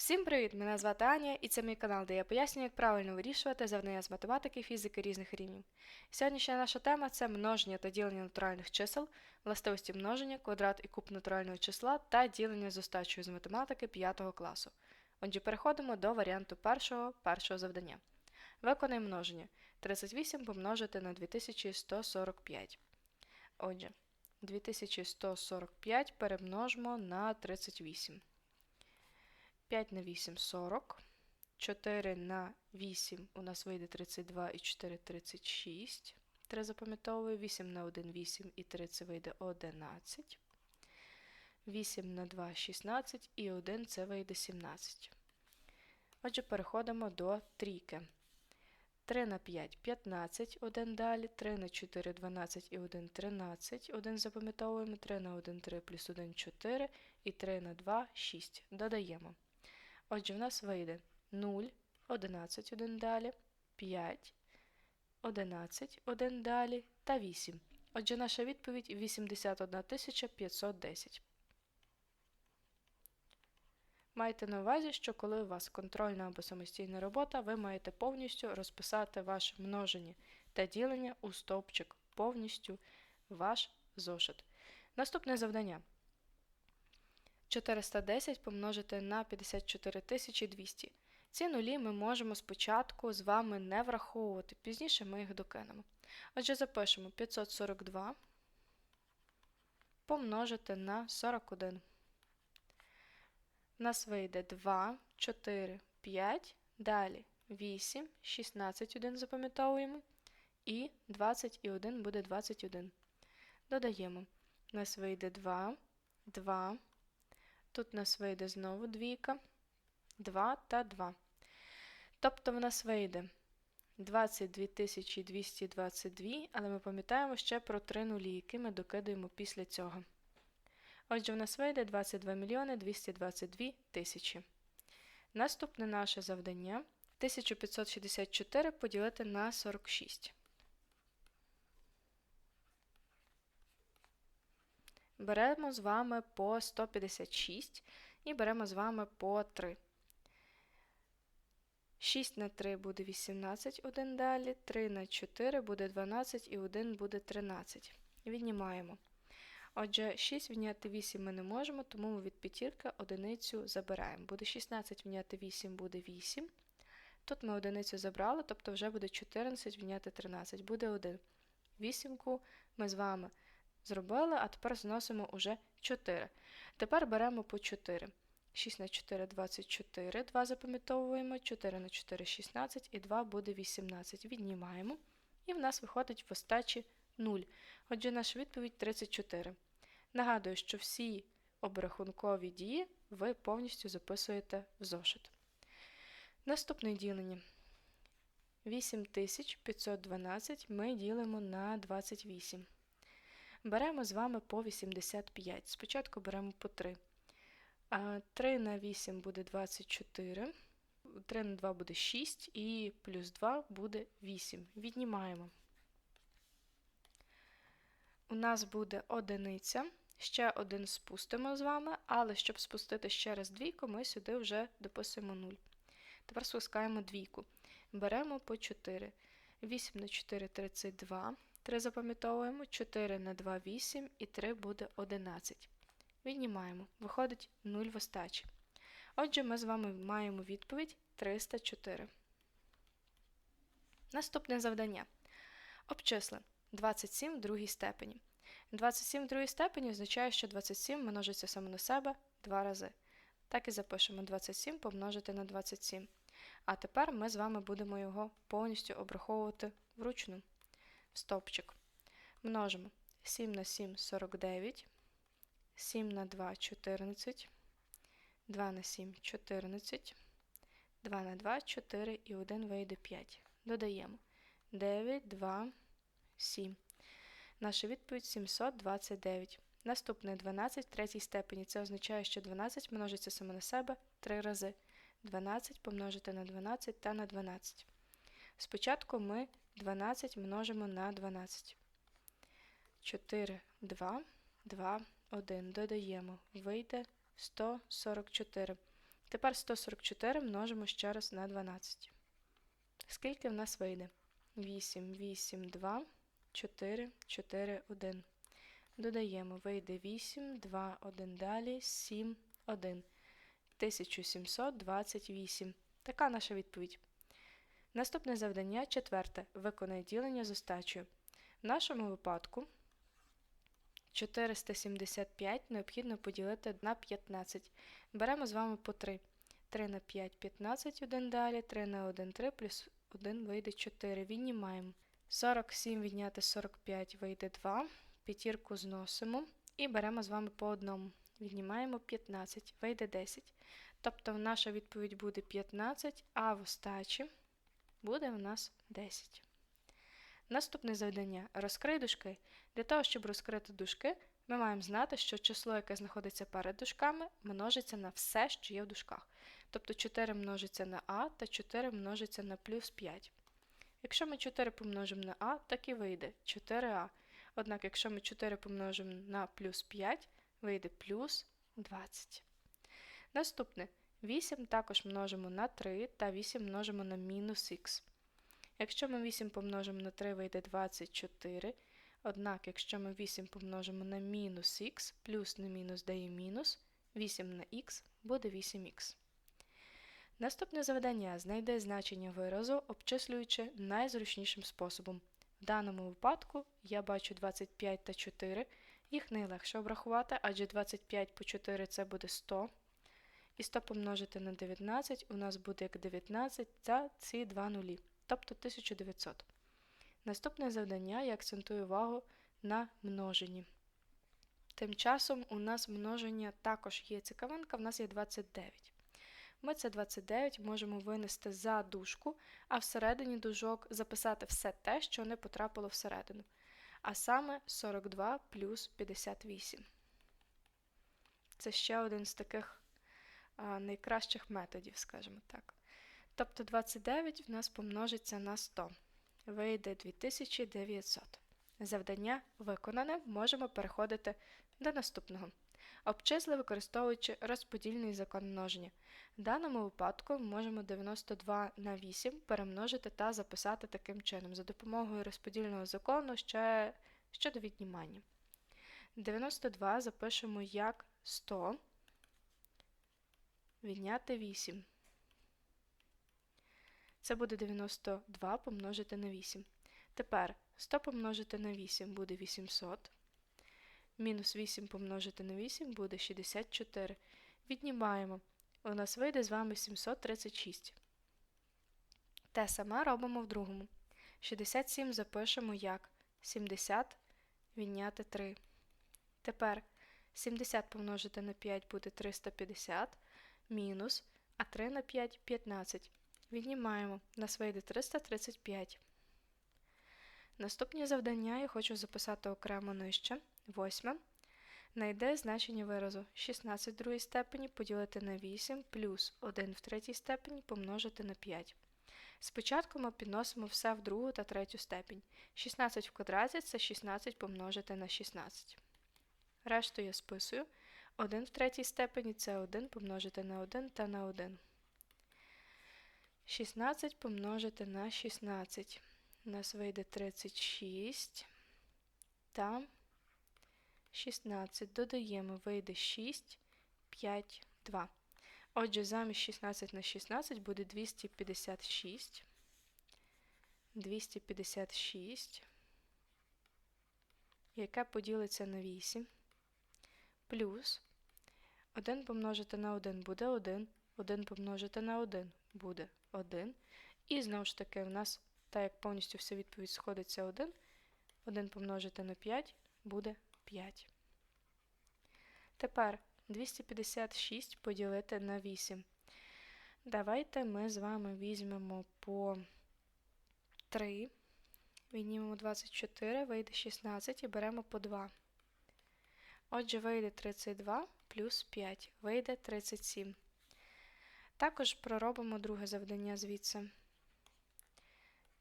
Всім привіт! Мене звати Аня, і це мій канал, де я пояснюю, як правильно вирішувати завдання з математики, фізики різних рівнів. Сьогоднішня наша тема це множення та ділення натуральних чисел, властивості множення, квадрат і куб натурального числа та ділення з остачою з математики 5 класу. Отже, переходимо до варіанту першого першого завдання. Виконай множення. 38 помножити на 2145. Отже, 2145 перемножимо на 38. 5 на 8 – 40. 4 на 8 у нас вийде 32 і 4 – 36. 3 запам'ятовую. 8 на 1 – 8 і 3 – це вийде 11. 8 на 2 – 16 і 1 – це вийде 17. Отже, переходимо до трійки. 3 на 5 – 15, 1 далі, 3 на 4 – 12 і 1 – 13, 1 запам'ятовуємо, 3 на 1 – 3 плюс 1 – 4 і 3 на 2 – 6. Додаємо. Отже, в нас вийде 0, 11, 1 далі, 5, 11, 1 далі та 8. Отже, наша відповідь 81 510. Майте на увазі, що коли у вас контрольна або самостійна робота, ви маєте повністю розписати ваше множення та ділення у стовпчик, повністю ваш зошит. Наступне завдання. 410 помножити на 54 200. Ці нулі ми можемо спочатку з вами не враховувати, пізніше ми їх докинемо. Отже, запишемо 542 помножити на 41. У нас вийде 2, 4, 5, далі 8, 16, 1 запам'ятовуємо, і 20 і 1 буде 21. Додаємо. У нас вийде 2, 2, Тут нас вийде знову двійка, 2 та 2. Тобто в нас вийде 22 222, але ми пам'ятаємо ще про три нулі, які ми докидаємо після цього. Отже, в нас вийде 22 мільйони 222 тисячі. Наступне наше завдання 1564 поділити на 46. Беремо з вами по 156 і беремо з вами по 3. 6 на 3 буде 18, 1 далі, 3 на 4 буде 12 і 1 буде 13. Віднімаємо. Отже, 6 відняти 8 ми не можемо, тому ми від п'ятірки одиницю забираємо. Буде 16 відняти 8 буде 8. Тут ми одиницю забрали, тобто вже буде 14 відняти 13, буде 1. Вісімку ми з вами Зробили, а тепер зносимо уже 4. Тепер беремо по 4. 6 на 4 24, 2 запам'ятовуємо, 4 на 4 16 і 2 буде 18. Віднімаємо. І в нас виходить в остачі 0. Отже, наша відповідь 34. Нагадую, що всі обрахункові дії ви повністю записуєте в зошит. Наступне ділення. 8512 ми ділимо на 28. Беремо з вами по 85. Спочатку беремо по 3. 3 на 8 буде 24. 3 на 2 буде 6 і плюс 2 буде 8. Віднімаємо. У нас буде одиниця. Ще один спустимо з вами, але щоб спустити ще раз двійку, ми сюди вже дописуємо 0. Тепер спускаємо двійку. Беремо по 4. 8 на 4 32. 3 запам'ятовуємо, 4 на 2 8 і 3 буде 11. Віднімаємо, виходить 0 в остачі. Отже, ми з вами маємо відповідь 304. Наступне завдання. Обчисли 27 в другій степені. 27 в другій степені означає, що 27 множиться саме на себе 2 рази. Так і запишемо 27 помножити на 27. А тепер ми з вами будемо його повністю обраховувати вручну стовпчик. Множимо 7 на 7 49, 7 на 2 14, 2 на 7 14, 2 на 2 4 і 1 вийде 5. Додаємо 9, 2, 7. Наша відповідь 729. Наступне 12 в третій степені. Це означає, що 12 множиться саме на себе 3 рази. 12 помножити на 12 та на 12. Спочатку ми 12 множимо на 12. 4, 2, 2, 1. Додаємо. Вийде 144. Тепер 144 множимо ще раз на 12. Скільки в нас вийде? 8, 8, 2, 4, 4, 1. Додаємо, вийде 8, 2, 1 далі, 7, 1. 1728. Така наша відповідь. Наступне завдання четверте. Виконай ділення з остачею. В нашому випадку 475 необхідно поділити на 15. Беремо з вами по 3. 3 на 5 15, 1 далі, 3 на 1 3, плюс 1 вийде 4. Віднімаємо. 47 відняти 45 вийде 2. П'ятірку зносимо і беремо з вами по одному. Віднімаємо 15, вийде 10. Тобто наша відповідь буде 15, а в остачі буде у нас 10. Наступне завдання. Розкрий дужки. Для того, щоб розкрити дужки, ми маємо знати, що число, яке знаходиться перед дужками, множиться на все, що є в дужках. Тобто 4 множиться на а та 4 множиться на плюс 5. Якщо ми 4 помножимо на а, так і вийде 4а. Однак, якщо ми 4 помножимо на плюс 5, вийде плюс 20. Наступне 8 також множимо на 3 та 8 множимо на мінус х. Якщо ми 8 помножимо на 3, вийде 24. Однак, якщо ми 8 помножимо на мінус х, плюс на мінус дає мінус, 8 на х буде 8х. Наступне завдання знайде значення виразу, обчислюючи найзручнішим способом. В даному випадку я бачу 25 та 4, їх найлегше обрахувати, адже 25 по 4 це буде 100. І 100 помножити на 19 у нас буде як 19 та ці два нулі, тобто 1900. Наступне завдання я акцентую увагу на множенні. Тим часом у нас множення також є цікавинка, в нас є 29. Ми це 29 можемо винести за дужку, а всередині дужок записати все те, що не потрапило всередину. А саме 42 плюс 58. Це ще один з таких найкращих методів, скажімо так. Тобто 29 в нас помножиться на 100. Вийде 2900. Завдання виконане, можемо переходити до наступного. Обчисли, використовуючи розподільний закон множення. В даному випадку можемо 92 на 8 перемножити та записати таким чином, за допомогою розподільного закону ще щодо віднімання. 92 запишемо як 100, відняти 8. Це буде 92 помножити на 8. Тепер 100 помножити на 8 буде 800. Мінус 8 помножити на 8 буде 64. Віднімаємо. У нас вийде з вами 736. Те саме робимо в другому. 67 запишемо як 70 відняти 3. Тепер 70 помножити на 5 буде 350, мінус, а 3 на 5 15. Віднімаємо. У нас вийде 335. Наступні завдання я хочу записати окремо нижче. Восьме. Найде значення виразу 16 в другій степені поділити на 8 плюс 1 в третій степені помножити на 5. Спочатку ми підносимо все в другу та третю степень. 16 в квадраті це 16 помножити на 16. Решту я списую. 1 в третій степені це 1 помножити на 1 та на 1. 16 помножити на 16. У нас вийде 36 та 16. Додаємо, вийде 6, 5, 2. Отже, замість 16 на 16 буде 256. 256, яке поділиться на 8, плюс 1 помножити на 1 буде 1, 1 помножити на 1 буде 1. І знову ж таки, в нас, так як повністю вся відповідь сходиться 1, 1 помножити на 5 буде 5. Тепер 256 поділити на 8. Давайте ми з вами візьмемо по 3, віднімемо 24, вийде 16 і беремо по 2. Отже, вийде 32 плюс 5, вийде 37. Також проробимо друге завдання звідси.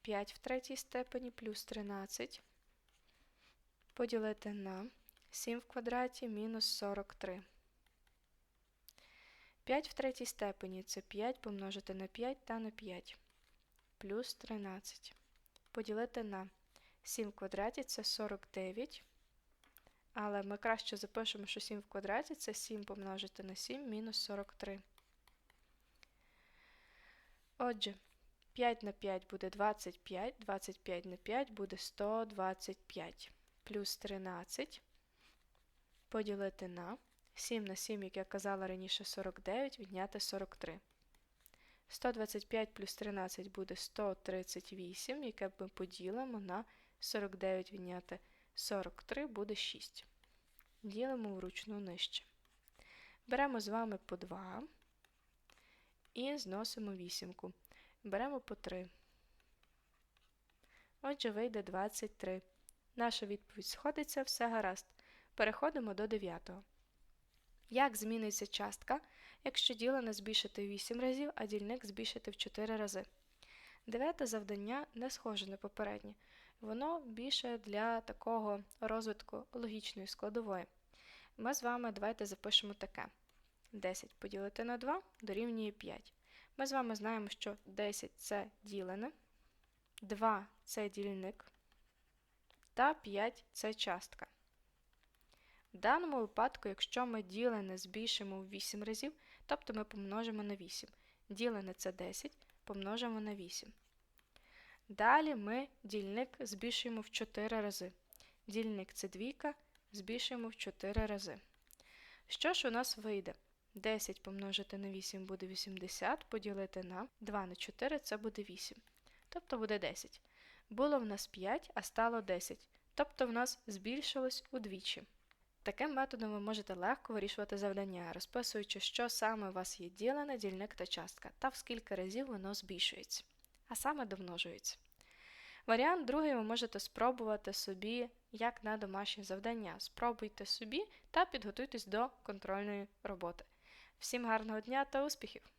5 в третій степені плюс 13 поділити на 7 в квадраті мінус 43. 5 в третій степені це 5 помножити на 5 та на 5. Плюс 13. Поділити на 7 в квадраті це 49. Але ми краще запишемо, що 7 в квадраті це 7 помножити на 7 мінус 43. Отже, 5 на 5 буде 25, 25 на 5 буде 125, плюс 13 поділити на 7 на 7, як я казала раніше, 49, відняти 43. 125 плюс 13 буде 138, яке ми поділимо на 49 відняти 43 буде 6. Ділимо вручну нижче. Беремо з вами по 2 і зносимо вісімку. Беремо по 3. Отже, вийде 23. Наша відповідь сходиться, все гаразд. Переходимо до 9. Як зміниться частка, якщо ділене збільшити 8 разів, а дільник збільшити в 4 рази? Дев'яте завдання не схоже на попереднє. Воно більше для такого розвитку логічної складової. Ми з вами давайте запишемо таке. 10 поділити на 2 дорівнює 5. Ми з вами знаємо, що 10 це ділене, 2 це дільник, та 5 це частка. В даному випадку, якщо ми ділене збільшимо в 8 разів, тобто ми помножимо на 8. Ділене це 10, помножимо на 8. Далі ми дільник збільшуємо в 4 рази. Дільник це двійка, збільшуємо в 4 рази. Що ж у нас вийде? 10 помножити на 8 буде 80, поділити на 2 на 4 це буде 8. Тобто буде 10. Було в нас 5, а стало 10. Тобто в нас збільшилось удвічі. Таким методом ви можете легко вирішувати завдання, розписуючи, що саме у вас є ділене, дільник та частка, та в скільки разів воно збільшується, а саме домножується. Варіант другий ви можете спробувати собі як на домашнє завдання. Спробуйте собі та підготуйтесь до контрольної роботи. Всім гарного дня та успіхів!